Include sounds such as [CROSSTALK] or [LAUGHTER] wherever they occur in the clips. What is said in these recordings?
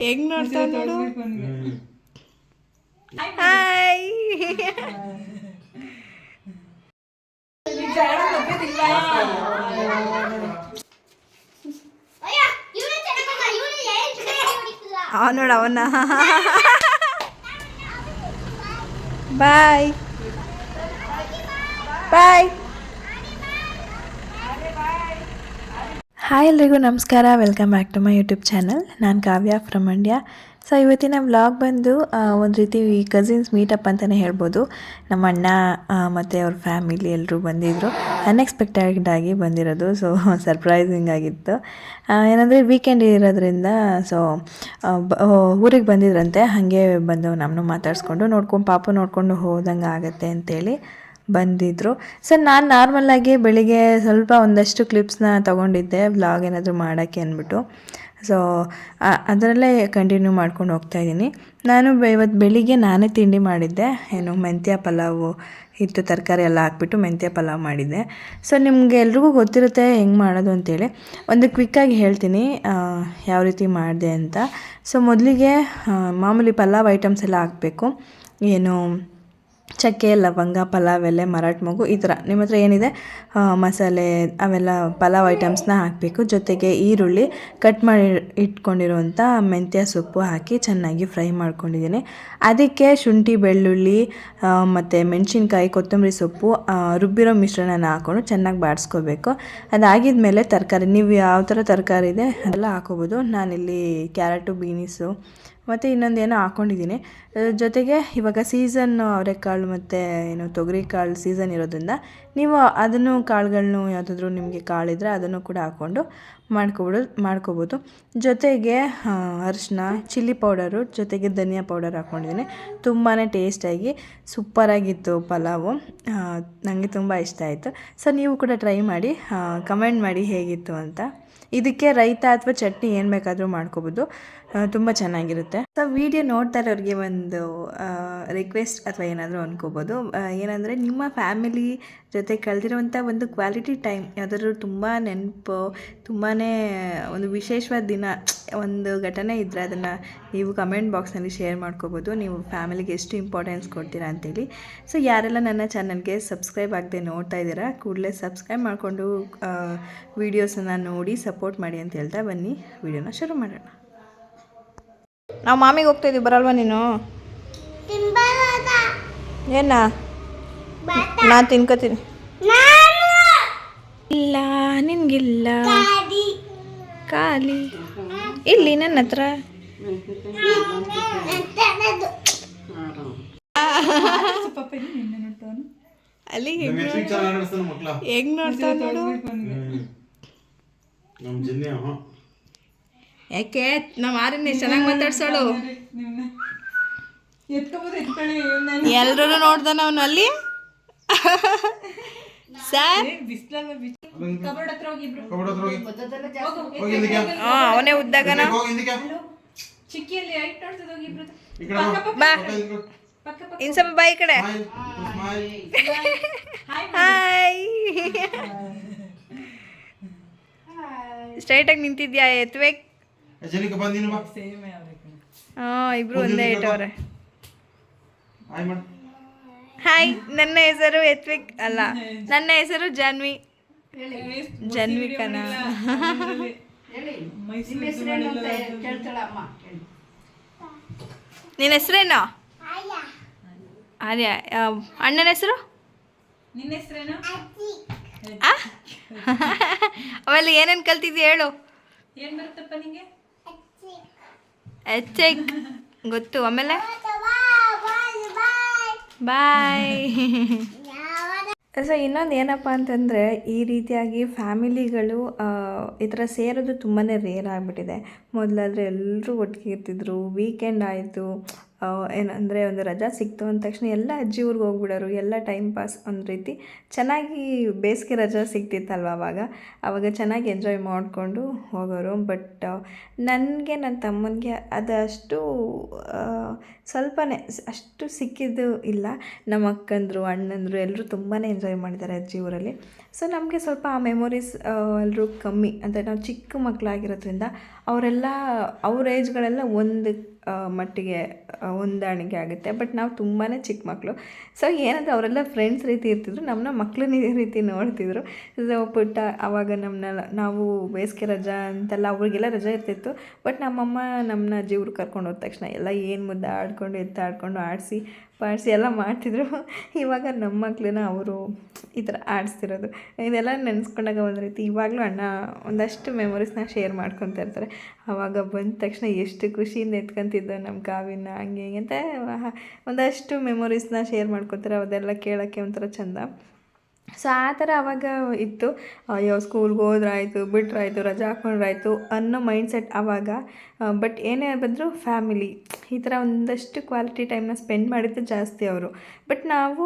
ಹೆಂಗ್ ನೋಡ್ತಾ ನೋಡು? ಹಾಯ್ ಅವ ನೋಡ ಅವನ ಬಾಯ್ ಬಾಯ್ ಹಾಯ್ ಎಲ್ರಿಗೂ ನಮಸ್ಕಾರ. Welcome back to my YouTube channel ನಾನು ಕಾವ್ಯ ಫ್ರಮ್ ಮಂಡ್ಯ ಸೊ ಇವತ್ತಿನ ವ್ಲಾಗ್ ಬಂದು ಒಂದು ರೀತಿ ಕಸಿನ್ಸ್ ಮೀಟಪ್ ಅಂತಲೇ ಹೇಳ್ಬೋದು. ನಮ್ಮ ಅಣ್ಣ ಮತ್ತು ಅವ್ರ ಫ್ಯಾಮಿಲಿ ಎಲ್ಲರೂ ಬಂದಿದ್ದರು ಅನ್ಎಕ್ಸ್ಪೆಕ್ಟೆಡ್ ಆಗಿ ಬಂದಿರೋದು. ಸೊ ಸರ್ಪ್ರೈಸಿಂಗ್ [LAUGHS] ಆಗಿತ್ತು. ಏನಂದರೆ ವೀಕೆಂಡ್ ಇರೋದ್ರಿಂದ ಸೊ ಊರಿಗೆ ಬಂದಿದ್ರಂತೆ. ಹಾಗೆ ಬಂದು ನಮ್ಮನ್ನು ಮಾತಾಡಿಸ್ಕೊಂಡು ನೋಡ್ಕೊಂಡು, ಪಾಪ ನೋಡಿಕೊಂಡು ಹೋದಂಗೆ ಆಗುತ್ತೆ ಅಂತೇಳಿ. ಬಂದಿದ್ದರು ಸೊ ನಾನು ನಾರ್ಮಲಾಗಿ ಬೆಳಿಗ್ಗೆ ಸ್ವಲ್ಪ ಒಂದಷ್ಟು ಕ್ಲಿಪ್ಸ್ನ ತೊಗೊಂಡಿದ್ದೆ ವ್ಲಾಗ್ ಏನಾದರೂ ಮಾಡೋಕ್ಕೆ ಅಂದ್ಬಿಟ್ಟು. ಸೊ ಅದರಲ್ಲೇ ಕಂಟಿನ್ಯೂ ಮಾಡ್ಕೊಂಡು ಹೋಗ್ತಾ ಇದ್ದೀನಿ. ನಾನು ಇವತ್ತು ಬೆಳಿಗ್ಗೆ ನಾನೇ ತಿಂಡಿ ಮಾಡಿದ್ದೆ. ಏನು, ಮೆಂತ್ಯ ಪಲಾವು ಇತ್ತು, ತರಕಾರಿ ಎಲ್ಲ ಹಾಕ್ಬಿಟ್ಟು ಮೆಂತ್ಯ ಪಲಾವ್ ಮಾಡಿದ್ದೆ. ಸೊ ನಿಮಗೆ ಎಲ್ರಿಗೂ ಗೊತ್ತಿರುತ್ತೆ ಹೆಂಗೆ ಮಾಡೋದು ಅಂತೇಳಿ. ಒಂದು ಕ್ವಿಕ್ಕಾಗಿ ಹೇಳ್ತೀನಿ ಯಾವ ರೀತಿ ಮಾಡಿದೆ ಅಂತ. ಸೊ ಮೊದಲಿಗೆ ಮಾಮೂಲಿ ಪಲಾವ್ ಐಟಮ್ಸ್ ಎಲ್ಲ ಹಾಕಬೇಕು. ಏನು ಚಕ್ಕೆ, ಲವಂಗ, ಪಲಾವ್, ಎಲೆ, ಮರಾಠ, ಮಗು ಈ ಥರ. ನಿಮ್ಮ ಹತ್ರ ಏನಿದೆ? ಮಸಾಲೆ, ಅವೆಲ್ಲ ಪಲಾವ್ ಐಟಮ್ಸ್ನ ಹಾಕಬೇಕು. ಜೊತೆಗೆ ಈರುಳ್ಳಿ ಕಟ್ ಮಾಡಿ ಇಟ್ಕೊಂಡಿರುವಂಥ ಮೆಂತ್ಯ ಸೊಪ್ಪು ಹಾಕಿ ಚೆನ್ನಾಗಿ ಫ್ರೈ ಮಾಡ್ಕೊಂಡಿದ್ದೀನಿ. ಅದಕ್ಕೆ ಶುಂಠಿ, ಬೆಳ್ಳುಳ್ಳಿ ಮತ್ತು ಮೆಣಸಿನ್ಕಾಯಿ, ಕೊತ್ತಂಬರಿ ಸೊಪ್ಪು ರುಬ್ಬಿರೋ ಮಿಶ್ರಣನ ಹಾಕ್ಕೊಂಡು ಚೆನ್ನಾಗಿ ಬಾಡಿಸ್ಕೋಬೇಕು. ಅದಾಗಿದ ಮೇಲೆ ತರಕಾರಿ, ನೀವು ಯಾವ ಥರ ತರಕಾರಿ ಇದೆ ಅದೆಲ್ಲ ಹಾಕೋಬೋದು ನಾನಿಲ್ಲಿ ಕ್ಯಾರೆಟು, ಬೀನಿಸು ಮತ್ತು ಇನ್ನೊಂದು ಏನೋ ಹಾಕ್ಕೊಂಡಿದ್ದೀನಿ ಜೊತೆಗೆ ಇವಾಗ ಸೀಸನ್ ಅವರೆಕಾಳು ಮತ್ತು ಏನು ತೊಗರಿ ಕಾಳು ಸೀಸನ್ ಇರೋದ್ರಿಂದ ನೀವು ಅದನ್ನು ಕಾಳುಗಳನ್ನು ಯಾವುದಾದ್ರೂ ನಿಮಗೆ ಕಾಳಿದ್ರೆ ಅದನ್ನು ಕೂಡ ಹಾಕ್ಕೊಂಡು ಮಾಡ್ಕೊಬಿಡೋ ಮಾಡ್ಕೋಬೋದು. ಜೊತೆಗೆ ಅರಿಶಿನ ಚಿಲ್ಲಿ ಪೌಡರು ಜೊತೆಗೆ ಧನಿಯಾ ಪೌಡರ್ ಹಾಕ್ಕೊಂಡಿದ್ದೀನಿ ತುಂಬಾ ಟೇಸ್ಟಾಗಿ ಸೂಪರಾಗಿತ್ತು ಪಲಾವು. ನನಗೆ ತುಂಬ ಇಷ್ಟ ಆಯಿತು. ಸೊ ನೀವು ಕೂಡ ಟ್ರೈ ಮಾಡಿ ಕಮೆಂಟ್ ಮಾಡಿ ಹೇಗಿತ್ತು ಅಂತ. ಇದಕ್ಕೆ ರೈತ ಅಥವಾ ಚಟ್ನಿ ಏನು ಬೇಕಾದರೂ ಮಾಡ್ಕೋಬೋದು. ತುಂಬ ಚೆನ್ನಾಗಿರುತ್ತೆ. ಸೊ ವಿಡಿಯೋ ನೋಡ್ತಾ ಇರೋರಿಗೆ ಒಂದು ರಿಕ್ವೆಸ್ಟ್ ಅಥವಾ ಏನಾದರೂ ಅಂದ್ಕೋಬೋದು ಏನಂದರೆ ನಿಮ್ಮ ಫ್ಯಾಮಿಲಿ ಜೊತೆ ಕಳೆದಿರುವಂಥ ಒಂದು ಕ್ವಾಲಿಟಿ ಟೈಮ್ ಯಾವುದಾದ್ರೂ ತುಂಬ ನೆನಪು ತುಂಬಾ ಒಂದು ವಿಶೇಷವಾದ ದಿನ, ಒಂದು ಘಟನೆ ಇದ್ದರೆ ಅದನ್ನು ನೀವು ಕಮೆಂಟ್ ಬಾಕ್ಸ್ನಲ್ಲಿ ಶೇರ್ ಮಾಡ್ಕೋಬೋದು. ನೀವು ಫ್ಯಾಮಿಲಿಗೆ ಎಷ್ಟು ಇಂಪಾರ್ಟೆನ್ಸ್ ಕೊಡ್ತೀರಾ ಅಂತೇಳಿ. ಸೊ ಯಾರೆಲ್ಲ ನನ್ನ ಚಾನಲ್ಗೆ ಸಬ್ಸ್ಕ್ರೈಬ್ ಆಗದೆ ನೋಡ್ತಾ ಇದ್ದೀರಾ, ಕೂಡಲೇ ಸಬ್ಸ್ಕ್ರೈಬ್ ಮಾಡಿಕೊಂಡು ವೀಡಿಯೋಸನ್ನು ನೋಡಿ ಸಪೋರ್ಟ್ ಮಾಡಿ ಅಂತ ಹೇಳ್ತಾ ಬನ್ನಿ. ವಿಡಿಯೋನ ಶುರು ಮಾಡೋಣ. ನಾವು ಮಾಮಿಗೆ ಹೋಗ್ತಾ ಇದೀವಿ ಬರಲ್ವಾ ನೀನು? ಏನ? ನಾನು ತಿನ್ಕೋತೀನಿ. ಇಲ್ಲ ನಿನ್ಗಿಲ್ಲ. ಖಾಲಿ. ಇಲ್ಲಿ ನನ್ನ ಹತ್ರ. ಅಲ್ಲಿ ಹೆಂಗ್ ನೋಡ್ತಾ ನೋಡು. ನಮ್ಮ ಜಿನ್ನೆ ಅವ ಯಾಕೆ? ನಮ್ಮ ಆರನ್ನೇ ಚೆನ್ನಾಗಿ ಮಾತಾಡ್ಸೋಳು. ಎಲ್ರೂ ನೋಡ್ದಾನ ಅವನು ಅಲ್ಲಿ? ಸರ್? ಅವನೇ ಉದ್ದಾಗ ಹೋಗಿ ಬಾಯ್ ಈ ಕಡೆ. ಬಾ. ಬಾ ಪಕ್ಕ ಹಿಂದ್ಕೊ. ಪಕ್ಕ ಪಕ್ಕ ಇನ್ ಸ್ವಲ್ಪ ಬಾಯಿ ಕಡೆ Smile. Smile. ಹಾಯ್ ಸ್ಟ್ರೈಟಾಗಿ ನಿಂತಿದ್ಯಾ ಎತ್ಬೇಕು ಏ, ಬಂದಿನ ಬಾ ಸೇಮ್ ಹಾಂ ಇಬ್ರು ಒಂದೇ ಇಟ್ಟವ್ರೆ. ಹಾಯ್ ಮಾಡು. ಹಾಯ್ ನನ್ನ ಹೆಸರು ಎತ್ವಿಕ್ ಅಲ್ಲ ನನ್ನ ಹೆಸರು ಜಾನ್ವಿ. ಕನ. ನಿನ್ನ ಹೆಸರೇನು? ಆರ್ಯ. ಅಣ್ಣನ ಹೆಸರು? ನಿನ್ನ ಹೆಸರೇನು? [LAUGHS] ಆಮೇಲೆ ಏನೇನು ಕಲ್ತಿದ್ದೀ ಹೇಳು. ಏನು ಬರುತ್ತಪ್ಪ ನಿಂಗೆ? ಗೊತ್ತು. ಆಮೇಲೆ? ಬಾಯ್. ಸೊ ಇನ್ನೊಂದು ಏನಪ್ಪ ಅಂತಂದರೆ ಈ ರೀತಿಯಾಗಿ ಫ್ಯಾಮಿಲಿಗಳು ಈ ಥರ ಸೇರೋದು ತುಂಬಾ ರೇರ್ ಆಗಿಬಿಟ್ಟಿದೆ. ಮೊದಲಾದರೆ ಎಲ್ಲರೂ ಒಟ್ಟಿಗೆ ಇರ್ತಿದ್ರು. ವೀಕೆಂಡ್ ಆಯಿತು. ಏನಂದರೆ ಒಂದು ರಜಾ ಸಿಕ್ತು ಅಂದ ತಕ್ಷಣ ಎಲ್ಲ ಅಜ್ಜಿ ಊರಿಗೆ ಹೋಗ್ಬಿಡೋರು, ಎಲ್ಲ ಟೈಮ್ ಪಾಸ್ ಒಂದು ರೀತಿ. ಚೆನ್ನಾಗಿ ಬೇಸಿಗೆ ರಜಾ ಸಿಗ್ತಿತ್ತಲ್ವ ಅವಾಗ? ಆವಾಗ ಚೆನ್ನಾಗಿ ಎಂಜಾಯ್ ಮಾಡಿಕೊಂಡು ಹೋಗೋರು. ಬಟ್ ನನಗೆ ನನ್ನ ತಮ್ಮನಿಗೆ ಅದಷ್ಟು ಸ್ವಲ್ಪನೇ ಅಷ್ಟು ಸಿಕ್ಕಿದ್ದು ಇಲ್ಲ. ನಮ್ಮ ಅಕ್ಕಂದರು, ಅಣ್ಣಂದರು ಎಲ್ಲರೂ ತುಂಬಾ ಎಂಜಾಯ್ ಮಾಡಿದ್ದಾರೆ ಅಜ್ಜಿ ಊರಲ್ಲಿ. ಸೊ ನಮಗೆ ಸ್ವಲ್ಪ ಆ ಮೆಮೊರೀಸ್ ಎಲ್ಲರೂ ಕಮ್ಮಿ. ಅಂದರೆ ನಾವು ಚಿಕ್ಕ ಮಕ್ಕಳಾಗಿರೋದ್ರಿಂದ ಅವರೆಲ್ಲ, ಅವ್ರ ಏಜ್ಗಳೆಲ್ಲ ಒಂದು ಮಟ್ಟಿಗೆ ಹೊಂದಾಣಿಕೆ ಆಗುತ್ತೆ. ಬಟ್ ನಾವು ತುಂಬಾ ಚಿಕ್ಕ ಮಕ್ಕಳು ಸೊ ಏನಂದ್ರೆ ಅವರೆಲ್ಲ ಫ್ರೆಂಡ್ಸ್ ರೀತಿ ಇರ್ತಿದ್ರು ನಮ್ಮನ್ನ ಮಕ್ಕಳನ್ನ ರೀತಿ ನೋಡ್ತಿದ್ರು. ಸೊ ಪುಟ್ಟ ಆವಾಗ ನಮ್ಮನ್ನ ನಾವು ಬೇಸಿಗೆ ರಜಾ ಅಂತೆಲ್ಲ ಅವ್ರಿಗೆಲ್ಲ ರಜಾ ಇರ್ತಿತ್ತು. ಬಟ್ ನಮ್ಮಮ್ಮ ನಮ್ಮನ್ನ ಜೀವ್ರು ಕರ್ಕೊಂಡು ಹೋದ ತಕ್ಷಣ ಎಲ್ಲ ಏನು ಮುದ್ದೆ ಆಡ್ಕೊಂಡು ಎತ್ತಾಡ್ಕೊಂಡು ಆಡಿಸಿ ಪಾಡಿಸಿ ಎಲ್ಲ ಮಾಡ್ತಿದ್ರು. ಇವಾಗ ನಮ್ಮ ಮಕ್ಕಳನ್ನ ಅವರು ಈ ಥರ ಆಡಿಸ್ತಿರೋದು. ಇದೆಲ್ಲ ನೆನೆಸ್ಕೊಂಡಾಗ ಒಂದು ರೀತಿ ಇವಾಗಲೂ ಅಣ್ಣ ಒಂದಷ್ಟು ಮೆಮೊರೀಸ್ನ ಶೇರ್ ಮಾಡ್ಕೊತಾ ಇರ್ತಾರೆ. ಆವಾಗ ಬಂದ ತಕ್ಷಣ ಎಷ್ಟು ಖುಷಿಯಿಂದ ಎತ್ಕೊಂತಿದ್ದ ನಮ್ಮ ಕಾವಿನ, ಹಂಗೆ ಹಿಂಗೆ ಅಂತ ಒಂದಷ್ಟು ಮೆಮೊರೀಸ್ನ ಶೇರ್ ಮಾಡ್ಕೊತಾರೆ. ಅದೆಲ್ಲ ಕೇಳೋಕ್ಕೆ ಒಂಥರ ಚಂದ. ಸೊ ಆ ಥರ ಅವಾಗ ಇತ್ತು. ಅಯ್ಯೋ ಸ್ಕೂಲ್ಗೆ ಹೋದ್ರಾಯ್ತು, ಬಿಟ್ರಾಯ್ತು, ರಜಾ ಹಾಕೊಂಡ್ರಾಯ್ತು ಅನ್ನೋ ಮೈಂಡ್ಸೆಟ್ ಆವಾಗ ಬಟ್ ಏನೇ ಬಂದರೂ ಫ್ಯಾಮಿಲಿ ಈ ಥರ ಒಂದಷ್ಟು ಕ್ವಾಲಿಟಿ ಟೈಮ್ನ ಸ್ಪೆಂಡ್ ಮಾಡಿದ್ದು ಜಾಸ್ತಿ ಅವರು. ಬಟ್ ನಾವು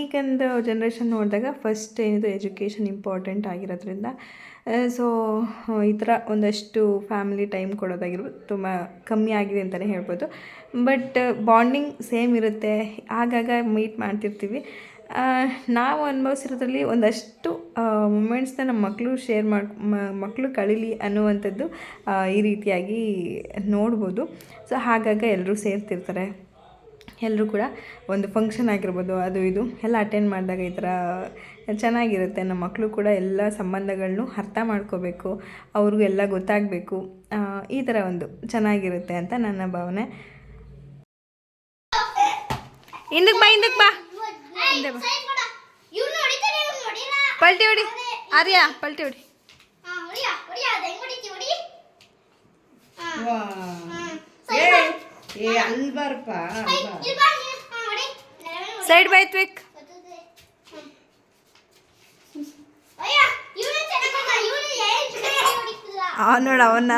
ಈಗಿಂದು ಜನ್ರೇಷನ್ ನೋಡಿದಾಗ ಫಸ್ಟ್ ಏನಿದು ಎಜುಕೇಷನ್ ಇಂಪಾರ್ಟೆಂಟ್ ಆಗಿರೋದ್ರಿಂದ ಸೊ ಈ ಥರ ಒಂದಷ್ಟು ಫ್ಯಾಮಿಲಿ ಟೈಮ್ ಕೊಡೋದಾಗಿರ್ಬೋದು ತುಂಬ ಕಮ್ಮಿ ಆಗಿದೆ ಅಂತಲೇ ಹೇಳ್ಬೋದು. ಬಟ್ ಬಾಂಡಿಂಗ್ ಸೇಮ್ ಇರುತ್ತೆ. ಆಗಾಗ ಮೀಟ್ ಮಾಡ್ತಿರ್ತೀವಿ. ನಾವು ಅನುಭವಿಸಿರೋದ್ರಲ್ಲಿ ಒಂದಷ್ಟು ಮೂಮೆಂಟ್ಸ್ನ ನಮ್ಮ ಮಕ್ಕಳು ಶೇರ್ ಮಾಡಿ ಮಕ್ಕಳು ಕಳೀಲಿ ಅನ್ನುವಂಥದ್ದು ಈ ರೀತಿಯಾಗಿ ನೋಡ್ಬೋದು. ಸೊ ಹಾಗಾಗಿ ಎಲ್ಲರೂ ಸೇರ್ತಿರ್ತಾರೆ. ಎಲ್ಲರೂ ಕೂಡ ಒಂದು ಫಂಕ್ಷನ್ ಆಗಿರ್ಬೋದು, ಅದು ಇದು, ಎಲ್ಲ ಅಟೆಂಡ್ ಮಾಡಿದಾಗ ಈ ಥರ ಚೆನ್ನಾಗಿರುತ್ತೆ. ನಮ್ಮ ಮಕ್ಕಳು ಕೂಡ ಎಲ್ಲ ಸಂಬಂಧಗಳನ್ನೂ ಅರ್ಥ ಮಾಡ್ಕೋಬೇಕು, ಅವ್ರಿಗೂ ಎಲ್ಲ ಗೊತ್ತಾಗಬೇಕು. ಈ ಥರ ಒಂದು ಚೆನ್ನಾಗಿರುತ್ತೆ ಅಂತ ನನ್ನ ಭಾವನೆ. ಹಿಂದಕ್ಕೆ ಬಾ ಹಿಂದಕ್ಕೆ ಬಾ. ಹಿಂದೆ ಬಾ. ಪಲ್ಟಿ ಹೊಡಿ. ಆರ್ಯ ಪಲ್ಟಿ ಹೊಡಿ. ಸೈಡ್ ಬೈ. ತ್ವಿಕ್ ಗೊತ್ತದೆ. ಹ್ಮ್. ಅಯ್ಯ ಇವ್ನು ಚೆನ್ನಾಗ್ ಹೊಡ್ದ. ಇವ್ನು ಏನ್ ಚೆನ್ನಾಗಿ ಹೊಡಿತಿಲ್ಲ. ನೋಡ ಅವನ್ನ.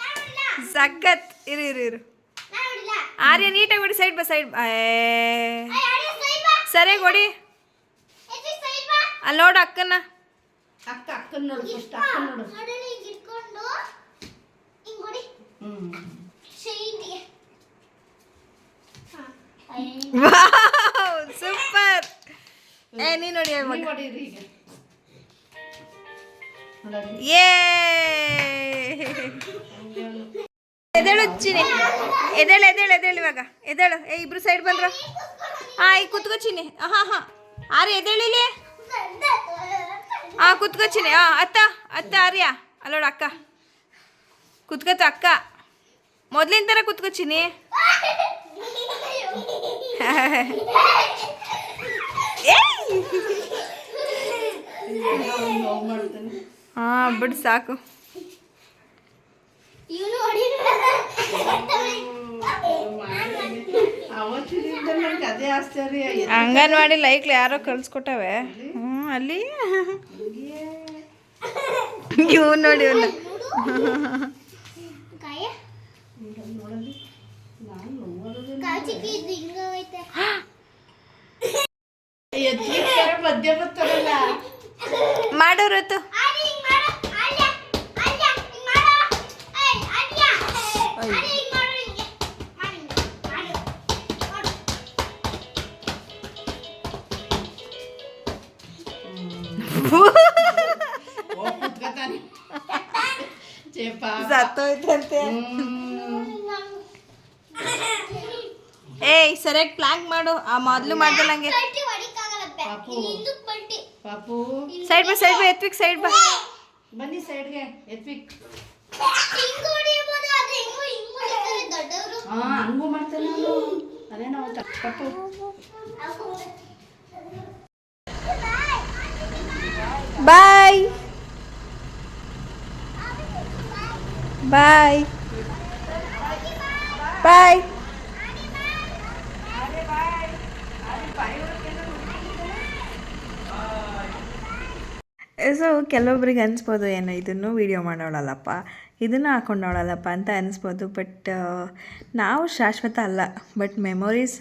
ನಾನ್ ಸಖತ್. ಇರು ಇರು ಇರು. ಆರ್ಯ ನೀಟಾಗಿ ಬಿಡಿ ಸೈಡ್ ಬೈ ಸೈಡ್ ಬಾ. ಸರಿಯಾಗಿ ಕೊಡಿ. ಅಲ್ಲಿ ನೋಡು ಅಕ್ಕನ. ಅಕ್ಕ ಅಕ್ಕನ ನೋಡು ಫಸ್ಟ್ ಅಕ್ಕನ್ ನೋಡು. ನೋಡು, ಹಿಂಗ್. ಅಯ್ಯ. ಸೂಪರ್. ಏ ನೀನು ನೋಡಿ. ಏ ಎದೇಳು ಚಿನಿ ಎದೇಳು ಎದೇಳು ಎದೇಳು ಇವಾಗ. ಎದೇಳು ಏ ಇಬ್ರು ಸೈಡ್ ಬಂದ್ರ. ಹಾ ಈಗ ಕುತ್ಕೋ ಚಿನಿ ಹಾ ಹಾ ಆರ್ಯ ಎದೇಳಿಲಿ ಹಾ ಕುತ್ಕೋ ಚಿನಿ ಹಾ ಅತ್ತ ಅತ್ತ ಆರ್ಯ. ಅಲ್ಲೋಡ ಅಕ್ಕ. ಕುತ್ಕೋತ ಅಕ್ಕ. ಮೊದ್ಲಿನ ಥರ ಕುತ್ಕೋ ಮಾಡ್ತಾನೆ ಹಾ, ಬಿಡು, ಸಾಕು. ಇವ್ನು ಅಂಗನವಾಡಿ ಲೈಕ್ಲಿ ಯಾರೋ ಕಳ್ಸ್ಕೊಟ್ಟವೆ. ಹ್ಞೂ ಅಲ್ಲಿ? ಇವ್ ನೋಡಿ ಮಾಡೋರು ಕಾಯ ಹ್ಮ್. ಏಯ್ ಸರಿಯಾಗಿ ಪ್ಲಾಂಕ್ ಮಾಡು. ಆ ಮೊದಲು ಮಾಡ್ದಲ್ಲ ಹಂಗೆ ಪಲ್ಟಿ ಹೊಡಿಕ್ಕಾಗಲ್ಲ ಪಾಪು. ಹಿಂದಕ್ ಪಲ್ಟಿ. ಪಾಪು. ಸೈಡ್ ಬಾ ಸೈಡ್ ಬಾ ಎತ್ವಿಕ್ ಸೈಡ್ ಬಾ. ಬನ್ನಿ ಸೈಡ್ಗೆ ಎತ್ವಿಕ್ ಹಾ ಹಂಗೂ ಮಾಡ್ತಾನೆ ಅವನು. ಅದೇ ನಾವು ಪಾಪು. ಬಾಯ್. ಬಾಯ್ ಬಾಯ್ ಸೊ ಕೆಲವೊಬ್ರಿಗೆ ಅನಿಸ್ಬೋದು ಏನೋ ಇದನ್ನು ವೀಡಿಯೋ ಮಾಡೋಳಲ್ಲಪ್ಪ, ಇದನ್ನು ಹಾಕೊಂಡವಳಲ್ಲಪ್ಪ ಅಂತ ಅನಿಸ್ಬೋದು ಬಟ್ ನಾವು ಶಾಶ್ವತ ಅಲ್ಲ ಬಟ್ ಮೆಮೊರೀಸ್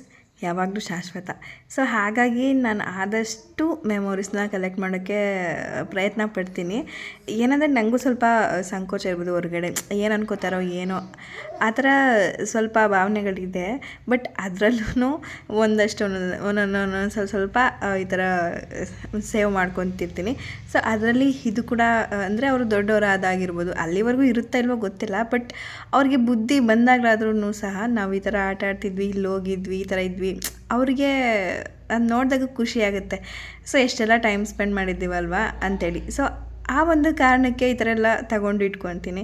ಯಾವಾಗಲೂ ಶಾಶ್ವತ. ಸೊ ಹಾಗಾಗಿ ನಾನು ಆದಷ್ಟು ಮೆಮೊರೀಸ್ನ ಕಲೆಕ್ಟ್ ಮಾಡೋಕ್ಕೆ ಪ್ರಯತ್ನ ಪಡ್ತೀನಿ. ಏನಂದರೆ ನನಗೂ ಸ್ವಲ್ಪ ಸಂಕೋಚ ಇರ್ಬೋದು ಹೊರಗಡೆ. ಏನು ಅನ್ಕೋತಾರೋ ಏನೋ. ಆ ಥರ ಸ್ವಲ್ಪ ಭಾವನೆಗಳಿದೆ. ಬಟ್ ಅದರಲ್ಲೂ ಒಂದಷ್ಟು ಒಂದೊಂದು ಒಂದೊಂದು ಸ್ವಲ್ಪ ಸ್ವಲ್ಪ ಈ ಥರ ಸೇವ್ ಮಾಡ್ಕೊತಿರ್ತೀನಿ. ಸೊ ಅದರಲ್ಲಿ ಇದು ಕೂಡ ಅಂದರೆ ಅವರು ದೊಡ್ಡವರಾದಾಗಿರ್ಬೋದು. ಅಲ್ಲಿವರೆಗೂ ಇರುತ್ತಾ ಇಲ್ವೋ ಗೊತ್ತಿಲ್ಲ. ಬಟ್ ಅವ್ರಿಗೆ ಬುದ್ಧಿ ಬಂದಾಗಲಾದ್ರೂ ಸಹ ನಾವು ಈ ಥರ ಆಟ ಆಡ್ತಿದ್ವಿ ಇಲ್ಲಿ ಹೋಗಿದ್ವಿ ಈ ಥರ ಇದ್ವಿ ಅವ್ರಿಗೆ ಅದು ನೋಡಿದಾಗ ಖುಷಿ ಆಗುತ್ತೆ. ಸೊ ಎಷ್ಟೆಲ್ಲ ಟೈಮ್ ಸ್ಪೆಂಡ್ ಮಾಡಿದ್ದೀವಲ್ವಾ ಅಂಥೇಳಿ ಸೊ ಆ ಒಂದು ಕಾರಣಕ್ಕೆ ಈ ಥರ ಎಲ್ಲ ತಗೊಂಡು ಇಟ್ಕೊತೀನಿ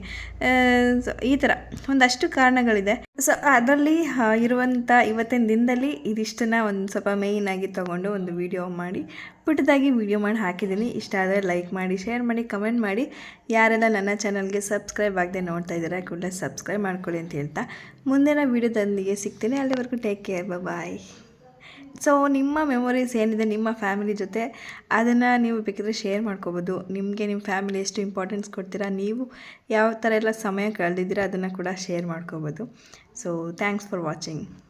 ಸೊ ಈ ಥರ ಒಂದಷ್ಟು ಕಾರಣಗಳಿದೆ. ಸೊ ಅದರಲ್ಲಿ ಇರುವಂಥ ಇವತ್ತಿನ ದಿನದಲ್ಲಿ ಇದಿಷ್ಟನ್ನು ಒಂದು ಸ್ವಲ್ಪ ಮೇಯ್ನಾಗಿ ತೊಗೊಂಡು ಒಂದು ವಿಡಿಯೋ ಮಾಡಿ ಪುಟ್ಟದಾಗಿ ವಿಡಿಯೋ ಮಾಡಿ ಹಾಕಿದ್ದೀನಿ. ಇಷ್ಟ ಆದರೆ ಲೈಕ್ ಮಾಡಿ ಶೇರ್ ಮಾಡಿ ಕಮೆಂಟ್ ಮಾಡಿ. ಯಾರೆಲ್ಲ ನನ್ನ ಚಾನಲ್ಗೆ ಸಬ್ಸ್ಕ್ರೈಬ್ ಆಗದೆ ನೋಡ್ತಾ ಇದ್ದಾರೆ, ಕೂಡಲೇ ಸಬ್ಸ್ಕ್ರೈಬ್ ಮಾಡ್ಕೊಳ್ಳಿ ಅಂತ ಹೇಳ್ತಾ ಮುಂದಿನ ವಿಡಿಯೋದೊಂದಿಗೆ ಸಿಗ್ತೀನಿ. ಅಲ್ಲಿವರೆಗೂ ಟೇಕ್ ಕೇರ್ ಬಾಯ್ ಸೊ ನಿಮ್ಮ ಮೆಮೊರೀಸ್ ಏನಿದೆ ನಿಮ್ಮ ಫ್ಯಾಮಿಲಿ ಜೊತೆ, ಅದನ್ನು ನೀವು ಬೇಕಿದ್ರೆ ಶೇರ್ ಮಾಡ್ಕೋಬೋದು. ನಿಮಗೆ ನಿಮ್ಮ ಫ್ಯಾಮಿಲಿ ಎಷ್ಟು ಇಂಪಾರ್ಟೆನ್ಸ್ ಕೊಡ್ತೀರಾ, ನೀವು ಯಾವ ಥರ ಎಲ್ಲ ಸಮಯ ಕಳೆದಿದ್ದೀರಾ, ಅದನ್ನು ಕೂಡ ಶೇರ್ ಮಾಡ್ಕೋಬೋದು. So thanks for watching